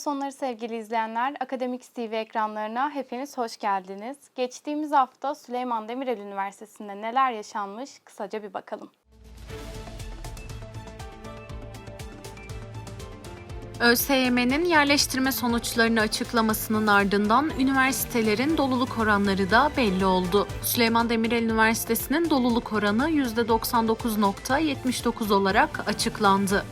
sonları sevgili izleyenler. Akademik TV ekranlarına hepiniz hoş geldiniz. Geçtiğimiz hafta Süleyman Demirel Üniversitesi'nde neler yaşanmış kısaca bir bakalım. ÖSYM'nin yerleştirme sonuçlarını açıklamasının ardından üniversitelerin doluluk oranları da belli oldu. Süleyman Demirel Üniversitesi'nin doluluk oranı %99.79 olarak açıklandı.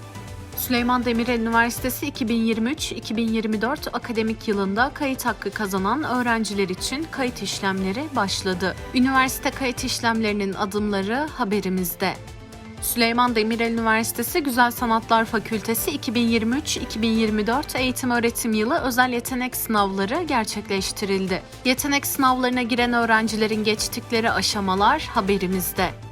Süleyman Demirel Üniversitesi 2023-2024 akademik yılında kayıt hakkı kazanan öğrenciler için kayıt işlemleri başladı. Üniversite kayıt işlemlerinin adımları haberimizde. Süleyman Demirel Üniversitesi Güzel Sanatlar Fakültesi 2023-2024 eğitim öğretim yılı özel yetenek sınavları gerçekleştirildi. Yetenek sınavlarına giren öğrencilerin geçtikleri aşamalar haberimizde.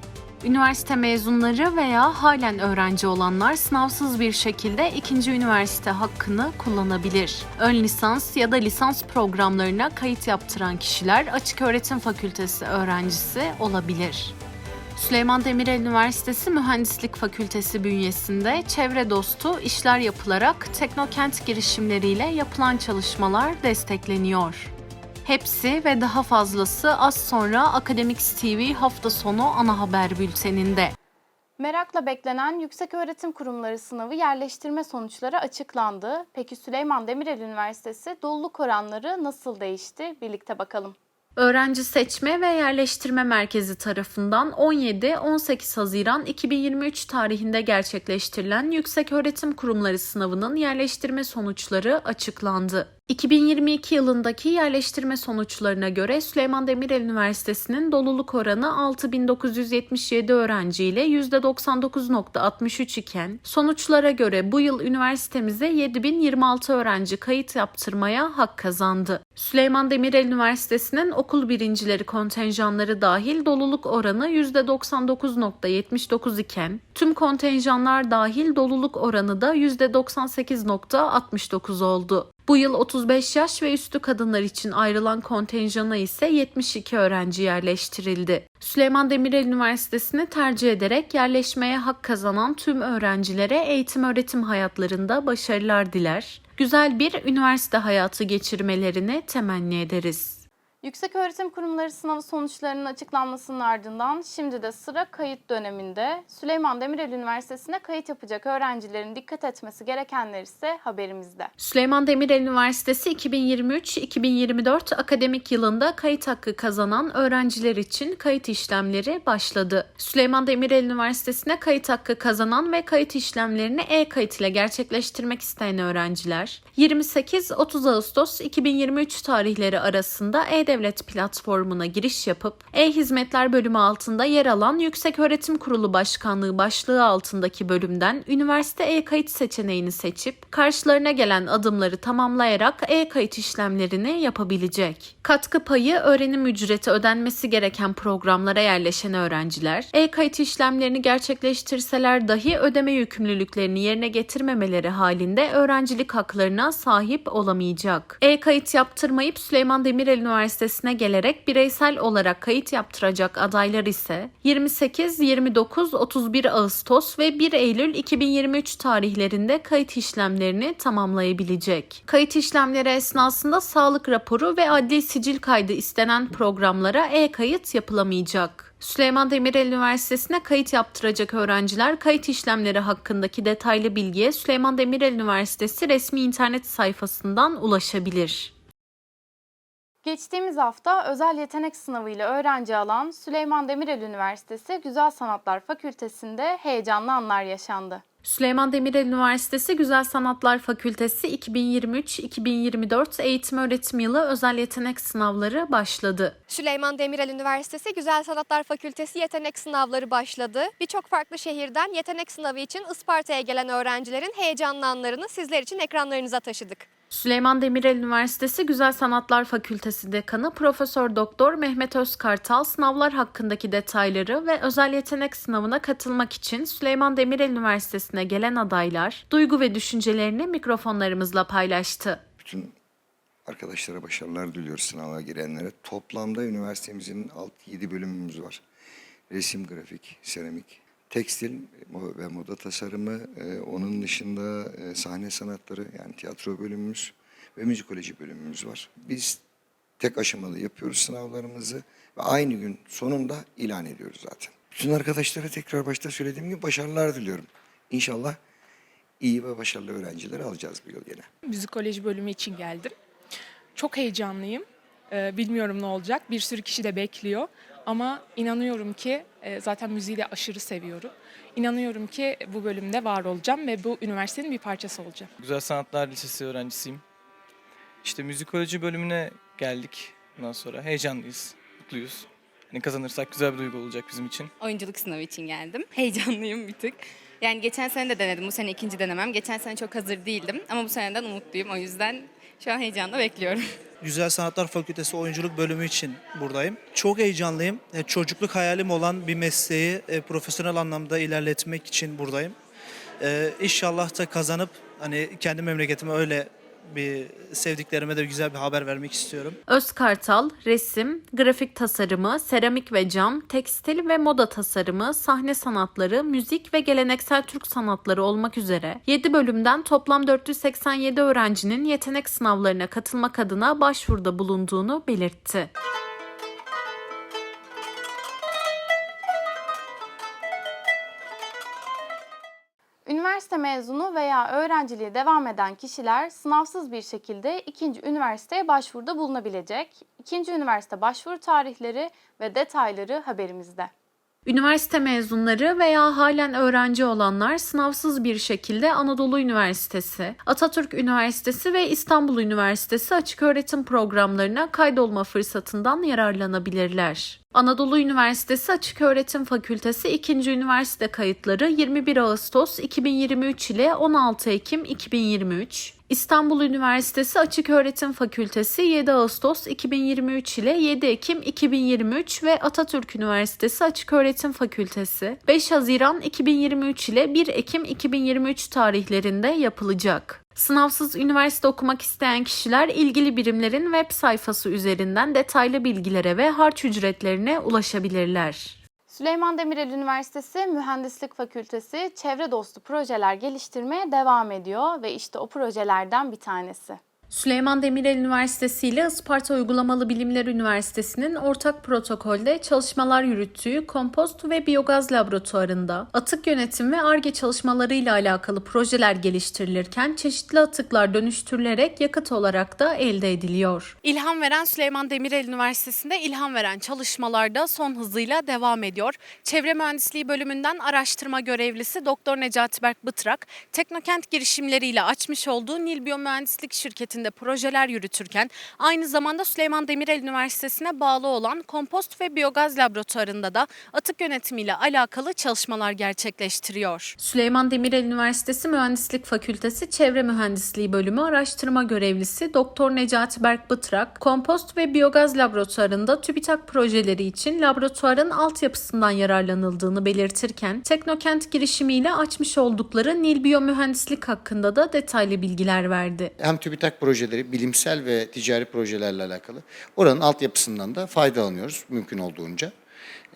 Üniversite mezunları veya halen öğrenci olanlar sınavsız bir şekilde ikinci üniversite hakkını kullanabilir. Ön lisans ya da lisans programlarına kayıt yaptıran kişiler açık öğretim fakültesi öğrencisi olabilir. Süleyman Demirel Üniversitesi Mühendislik Fakültesi bünyesinde çevre dostu işler yapılarak teknokent girişimleriyle yapılan çalışmalar destekleniyor. Hepsi ve daha fazlası az sonra Akademik TV hafta sonu ana haber bülteninde. Merakla beklenen Yükseköğretim Kurumları sınavı yerleştirme sonuçları açıklandı. Peki Süleyman Demirel Üniversitesi doluluk oranları nasıl değişti? Birlikte bakalım. Öğrenci Seçme ve Yerleştirme Merkezi tarafından 17-18 Haziran 2023 tarihinde gerçekleştirilen Yükseköğretim Kurumları sınavının yerleştirme sonuçları açıklandı. 2022 yılındaki yerleştirme sonuçlarına göre Süleyman Demirel Üniversitesi'nin doluluk oranı 6977 öğrenci ile %99.63 iken sonuçlara göre bu yıl üniversitemize 7026 öğrenci kayıt yaptırmaya hak kazandı. Süleyman Demirel Üniversitesi'nin okul birincileri kontenjanları dahil doluluk oranı %99.79 iken tüm kontenjanlar dahil doluluk oranı da %98.69 oldu. Bu yıl 35 yaş ve üstü kadınlar için ayrılan kontenjana ise 72 öğrenci yerleştirildi. Süleyman Demirel Üniversitesi'ni tercih ederek yerleşmeye hak kazanan tüm öğrencilere eğitim öğretim hayatlarında başarılar diler. Güzel bir üniversite hayatı geçirmelerini temenni ederiz. Yükseköğretim Kurumları sınavı sonuçlarının açıklanmasının ardından şimdi de sıra kayıt döneminde. Süleyman Demirel Üniversitesi'ne kayıt yapacak öğrencilerin dikkat etmesi gerekenler ise haberimizde. Süleyman Demirel Üniversitesi 2023-2024 akademik yılında kayıt hakkı kazanan öğrenciler için kayıt işlemleri başladı. Süleyman Demirel Üniversitesi'ne kayıt hakkı kazanan ve kayıt işlemlerini e-kayıt ile gerçekleştirmek isteyen öğrenciler 28-30 Ağustos 2023 tarihleri arasında e-Devlet platformuna giriş yapıp e-Hizmetler bölümü altında yer alan Yükseköğretim Kurulu Başkanlığı başlığı altındaki bölümden üniversite e-kayıt seçeneğini seçip karşılarına gelen adımları tamamlayarak e-kayıt işlemlerini yapabilecek. Katkı payı öğrenim ücreti ödenmesi gereken programlara yerleşen öğrenciler e-kayıt işlemlerini gerçekleştirseler dahi ödeme yükümlülüklerini yerine getirmemeleri halinde öğrencilik haklarına sahip olamayacak. E-kayıt yaptırmayıp Süleyman Demirel Üniversitesi'ne gelerek bireysel olarak kayıt yaptıracak adaylar ise 28, 29, 31 Ağustos ve 1 Eylül 2023 tarihlerinde kayıt işlemlerini tamamlayabilecek. Kayıt işlemleri esnasında sağlık raporu ve adli sicil kaydı istenen programlara e-kayıt yapılamayacak. Süleyman Demirel Üniversitesi'ne kayıt yaptıracak öğrenciler kayıt işlemleri hakkındaki detaylı bilgiye Süleyman Demirel Üniversitesi resmi internet sayfasından ulaşabilir. Geçtiğimiz hafta özel yetenek sınavıyla öğrenci alan Süleyman Demirel Üniversitesi Güzel Sanatlar Fakültesi'nde heyecanlı anlar yaşandı. Süleyman Demirel Üniversitesi Güzel Sanatlar Fakültesi 2023-2024 eğitim öğretim yılı özel yetenek sınavları başladı. Süleyman Demirel Üniversitesi Güzel Sanatlar Fakültesi yetenek sınavları başladı. Birçok farklı şehirden yetenek sınavı için Isparta'ya gelen öğrencilerin heyecanlı anlarını sizler için ekranlarınıza taşıdık. Süleyman Demirel Üniversitesi Güzel Sanatlar Fakültesi Dekanı Profesör Doktor Mehmet Özkartal sınavlar hakkındaki detayları ve özel yetenek sınavına katılmak için Süleyman Demirel Üniversitesi'ne gelen adaylar duygu ve düşüncelerini mikrofonlarımızla paylaştı. Bütün arkadaşlara başarılar diliyoruz sınava girenlere. Toplamda üniversitemizin 6-7 bölümümüz var. Resim, grafik, seramik. Tekstil ve moda tasarımı, e, onun dışında e, sahne sanatları yani tiyatro bölümümüz ve müzikoloji bölümümüz var. Biz tek aşamalı yapıyoruz sınavlarımızı ve aynı gün sonunda ilan ediyoruz zaten. Bütün arkadaşlara tekrar başta söylediğim gibi başarılar diliyorum. İnşallah iyi ve başarılı öğrencileri alacağız bu yıl yine. müzikoloji bölümü için geldim. Çok heyecanlıyım. Ee, bilmiyorum ne olacak. Bir sürü kişi de bekliyor. Ama inanıyorum ki e, zaten müziği de aşırı seviyorum. İnanıyorum ki bu bölümde var olacağım ve bu üniversitenin bir parçası olacağım. Güzel Sanatlar Lisesi öğrencisiyim. İşte müzikoloji bölümüne geldik. Bundan sonra heyecanlıyız, mutluyuz. Hani kazanırsak güzel bir duygu olacak bizim için. oyunculuk sınavı için geldim. Heyecanlıyım bir tık. Yani geçen sene de denedim. Bu sene ikinci denemem. Geçen sene çok hazır değildim. Ama bu seneden umutluyum. O yüzden şu an heyecanla bekliyorum. Güzel Sanatlar Fakültesi Oyunculuk Bölümü için buradayım. Çok heyecanlıyım. E, Çocukluk hayalim olan bir mesleği e, profesyonel anlamda ilerletmek için buradayım. E, İnşallah da kazanıp hani kendi memleketime öyle bir sevdiklerime de güzel bir haber vermek istiyorum. Özkartal, resim, grafik tasarımı, seramik ve cam, tekstil ve moda tasarımı, sahne sanatları, müzik ve geleneksel Türk sanatları olmak üzere 7 bölümden toplam 487 öğrencinin yetenek sınavlarına katılmak adına başvuruda bulunduğunu belirtti. Üniversite mezunu veya öğrenciliğe devam eden kişiler sınavsız bir şekilde ikinci üniversiteye başvuruda bulunabilecek. İkinci üniversite başvuru tarihleri ve detayları haberimizde. Üniversite mezunları veya halen öğrenci olanlar sınavsız bir şekilde Anadolu Üniversitesi, Atatürk Üniversitesi ve İstanbul Üniversitesi açıköğretim programlarına kaydolma fırsatından yararlanabilirler. Anadolu Üniversitesi Açıköğretim Fakültesi 2. üniversite kayıtları 21 Ağustos 2023 ile 16 Ekim 2023. İstanbul Üniversitesi Açıköğretim Fakültesi 7 Ağustos 2023 ile 7 Ekim 2023 ve Atatürk Üniversitesi Açıköğretim Fakültesi 5 Haziran 2023 ile 1 Ekim 2023 tarihlerinde yapılacak. Sınavsız üniversite okumak isteyen kişiler ilgili birimlerin web sayfası üzerinden detaylı bilgilere ve harç ücretlerine ulaşabilirler. Süleyman Demirel Üniversitesi Mühendislik Fakültesi çevre dostu projeler geliştirmeye devam ediyor ve işte o projelerden bir tanesi. Süleyman Demirel Üniversitesi ile Isparta Uygulamalı Bilimler Üniversitesi'nin ortak protokolde çalışmalar yürüttüğü kompost ve biyogaz laboratuvarında atık yönetim ve ARGE çalışmalarıyla alakalı projeler geliştirilirken çeşitli atıklar dönüştürülerek yakıt olarak da elde ediliyor. İlham veren Süleyman Demirel Üniversitesi'nde ilham veren çalışmalarda son hızıyla devam ediyor. Çevre Mühendisliği bölümünden araştırma görevlisi Doktor Necati Berk Bıtrak, Teknokent girişimleriyle açmış olduğu Nil Biyomühendislik şirketinde projeler yürütürken aynı zamanda Süleyman Demirel Üniversitesi'ne bağlı olan kompost ve biyogaz laboratuvarında da atık yönetimiyle alakalı çalışmalar gerçekleştiriyor. Süleyman Demirel Üniversitesi Mühendislik Fakültesi Çevre Mühendisliği Bölümü araştırma görevlisi Doktor Necati Berk Bıtrak, kompost ve biyogaz laboratuvarında TÜBİTAK projeleri için laboratuvarın altyapısından yararlanıldığını belirtirken Teknokent girişimiyle açmış oldukları Nil Biyomühendislik hakkında da detaylı bilgiler verdi. hem TÜBİTAK projeleri, bilimsel ve ticari projelerle alakalı oranın altyapısından da faydalanıyoruz mümkün olduğunca.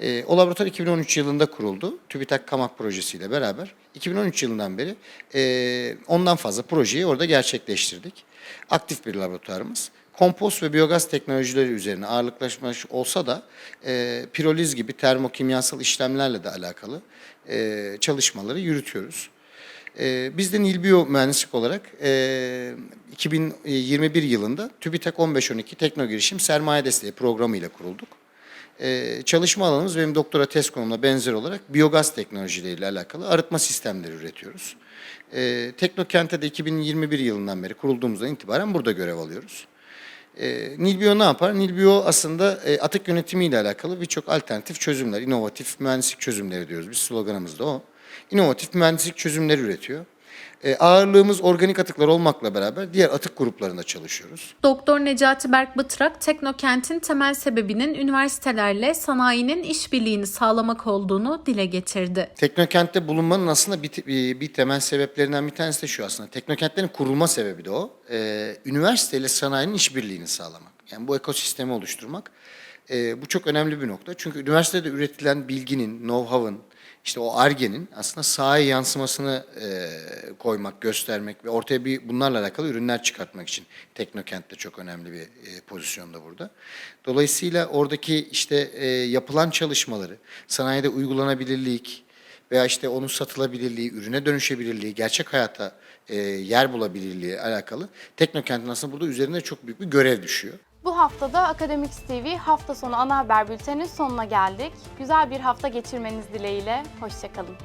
E, o laboratuvar 2013 yılında kuruldu. TÜBİTAK Kamak projesiyle beraber. 2013 yılından beri e, ondan fazla projeyi orada gerçekleştirdik. Aktif bir laboratuvarımız. Kompost ve biyogaz teknolojileri üzerine ağırlıklaşmış olsa da e, piroliz gibi termokimyasal işlemlerle de alakalı e, çalışmaları yürütüyoruz. Ee, biz de Nilbiyo mühendislik olarak e, 2021 yılında TÜBİTAK 1512 Tekno Girişim Sermaye Desteği Programı ile kurulduk. Ee, çalışma alanımız benim doktora tez konumla benzer olarak biyogaz teknolojileriyle alakalı arıtma sistemleri üretiyoruz. Ee, Teknokent'e de 2021 yılından beri kurulduğumuzdan itibaren burada görev alıyoruz. E, Nilbio ne yapar? Nilbio aslında e, atık yönetimiyle alakalı birçok alternatif çözümler, inovatif mühendislik çözümleri diyoruz. Biz sloganımız da o. İnovatif mühendislik çözümleri üretiyor. E, ağırlığımız organik atıklar olmakla beraber diğer atık gruplarında çalışıyoruz. Doktor Necati Berk Bıtrak, Teknokent'in temel sebebinin üniversitelerle sanayinin işbirliğini sağlamak olduğunu dile getirdi. Teknokent'te bulunmanın aslında bir, bir, bir temel sebeplerinden bir tanesi de şu aslında. Teknokentlerin kurulma sebebi de o. E, üniversiteyle sanayinin işbirliğini sağlamak. Yani bu ekosistemi oluşturmak. E, bu çok önemli bir nokta. Çünkü üniversitede üretilen bilginin, know-how'ın, işte o argenin aslında sahaya yansımasını e, koymak, göstermek ve ortaya bir bunlarla alakalı ürünler çıkartmak için Teknokent de çok önemli bir e, pozisyonda burada. Dolayısıyla oradaki işte e, yapılan çalışmaları, sanayide uygulanabilirlik veya işte onun satılabilirliği, ürüne dönüşebilirliği, gerçek hayata e, yer bulabilirliği alakalı Teknokent'in aslında burada üzerinde çok büyük bir görev düşüyor. Bu haftada Akademik TV hafta sonu ana haber bülteninin sonuna geldik. Güzel bir hafta geçirmeniz dileğiyle. Hoşçakalın.